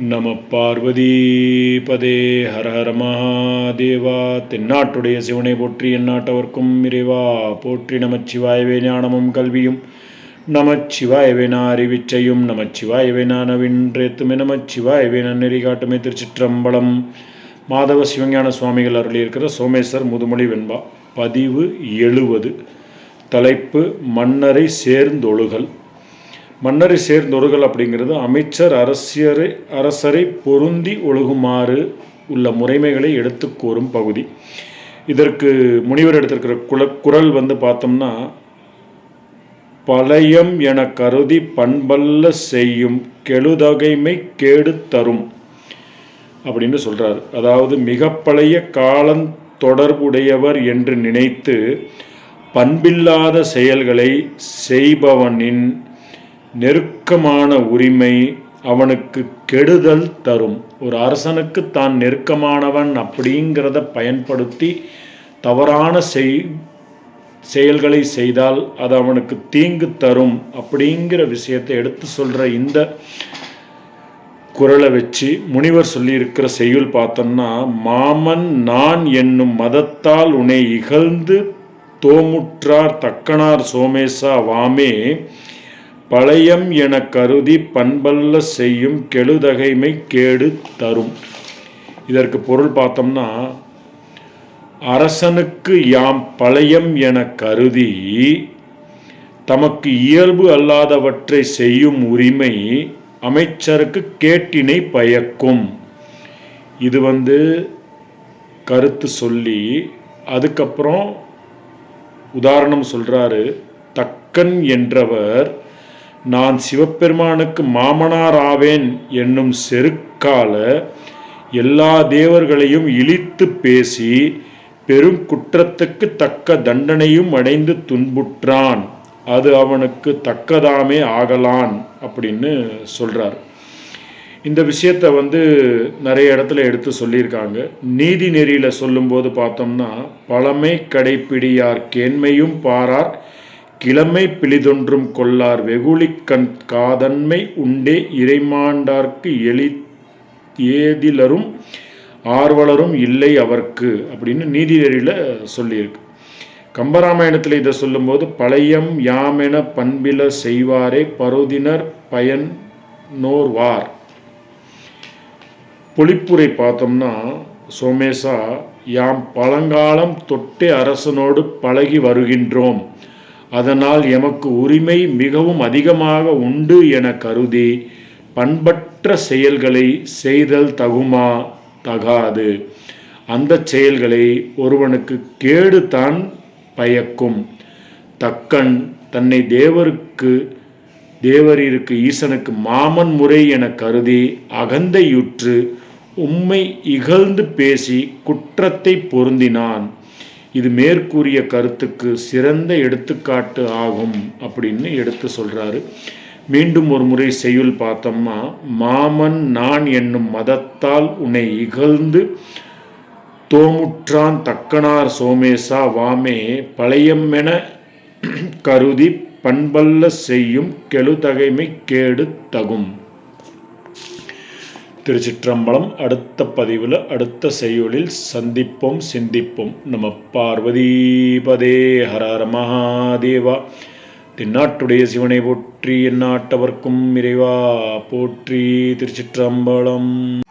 நம பார்வதி பதே ஹர ஹர மகாதேவா. தென்னாட்டுடைய சிவனை போற்றி எந்நாட்டவர்க்கும் இறைவா. போற்றி நமச்சிவாயவே ஞானமும் கல்வியும். நமச்சிவாயவேனா அறிவிச்சையும் நமச்சிவாயவேனா நான் நவின்றேத்துமே நமச்சிவாயவே நன்னெறி காட்டுமே திருச்சிற்றம்பலம். மாதவ சிவஞான சுவாமிகள் அருளியிருக்கிற சோமேஸ்வர் முதுமொழி வெண்பா. பதிவு எழுவது. தலைப்பு மன்னரை சேர்ந்தொழுகல். மன்னரை சேர்ந்தொருகள் அப்படிங்கிறது அமைச்சர் அரசியரை அரசரை பொருந்தி ஒழுகுமாறு உள்ள முறைமைகளை எடுத்து கூறும் பகுதி. இதற்கு முனிவர் எடுத்திருக்கிற குல குரல் வந்து பார்த்தோம்னா பழையம் என கருதி பண்பல்ல செய்யும் கெழுதகைமை கேடு தரும் அப்படின்னு சொல்கிறார் அதாவது மிக பழைய காலம் தொடர்புடையவர் என்று நினைத்து பண்பில்லாத செயல்களை செய்பவனின் நெருக்கமான உரிமை அவனுக்கு கெடுதல் தரும். ஒரு அரசனுக்கு தான் நெருக்கமானவன் அப்படிங்கிறத பயன்படுத்தி தவறான செய் செயல்களை செய்தால் அது அவனுக்கு தீங்கு தரும் அப்படிங்கிற விஷயத்தை எடுத்து சொல்கிற இந்த குரலை வச்சு முனிவர் சொல்லியிருக்கிற செய்யுள் பார்த்தோம்னா மாமன் நான் என்னும் மதத்தால் உன்னை இகழ்ந்து தோமுற்றார் தக்கனார் சோமேசா வாமே பழையம் என கருதி பண்பல்ல செய்யும் கெழுதகைமை கேடு தரும். இதற்கு பொருள் பார்த்தோம்னா அரசனுக்கு யாம் பழையம் என கருதி தமக்கு இயல்பு அல்லாதவற்றை செய்யும் உரிமை அமைச்சருக்கு கேட்டினை பயக்கும். இது வந்து கருத்து சொல்லி அதுக்கப்புறம் உதாரணம் சொல்றாரு தக்கன் என்றவர் நான் சிவபெருமானுக்கு மாமனார் ஆவேன் என்னும் செருக்கால எல்லா தேவர்களையும் இழித்து பேசி பெரும் குற்றத்துக்கு தக்க தண்டனையும் அடைந்து துன்புற்றான். அது அவனுக்கு தக்கதாமே ஆகலான் அப்படின்னு சொல்றார். இந்த விஷயத்த வந்து நிறைய இடத்துல எடுத்து சொல்லியிருக்காங்க. நீதி நெறியில் சொல்லும்போது பார்த்தோம்னா பழமை கடைப்பிடியார் கேண்மையும் பாரார் கிழமை பிழிதொன்றும் கொள்ளார் வெகுளிக்கண் கண் காதன்மை உண்டே இறைமாண்டார்க்கு எளி ஏதிலரும் ஆர்வலரும் இல்லை அவர்க்கு அப்படின்னு நீதிநெறியில் சொல்லியிருக்கு. கம்பராமாயணத்தில் இதை சொல்லும்போது பழையம் யாமென பண்பில செய்வாரே பருதினர் பயன் நோர்வார் பொழிப்புரை பார்த்தோம்னா சோமேசா யாம் பழங்காலம் தொட்டே அரசனோடு பழகி வருகின்றோம். அதனால் எமக்கு உரிமை மிகவும் அதிகமாக உண்டு என கருதி பண்பற்ற செயல்களை செய்தல் தகுமா தகாது. அந்த செயல்களை ஒருவனுக்கு கேடு தான் பயக்கும். தக்கன் தன்னை தேவருக்கு தேவரிற்கு ஈசனுக்கு மாமன் முறை என கருதி அகந்தையுற்று உம்மை இகழ்ந்து பேசி குற்றத்தை பொருந்தினான். இது மேற்கூறிய கருத்துக்கு சிறந்த எடுத்துக்காட்டு ஆகும் அப்படின்னு எடுத்து சொல்கிறாரு மீண்டும் ஒரு முறை செய்யுள் பார்த்தோம்னா மாமன் நான் என்னும் மதத்தால் உன்னை இகழ்ந்து தோமுற்றான் தக்கனார் சோமேசா வாமே பழையம்மென கருதி பண்பல்ல செய்யும் கெழுதகைமை கேடு தகும். திருச்சிற்றம்பலம் அடுத்த பதிவில் அடுத்த செய்யுளில் சந்திப்போம் சிந்திப்போம். நம்ம பார்வதி பதே ஹரஹர மகாதேவா. தென்னாட்டுடைய சிவனை போற்றி எந்நாட்டவர்க்கும் இறைவா. போற்றி திருச்சிற்றம்பலம்.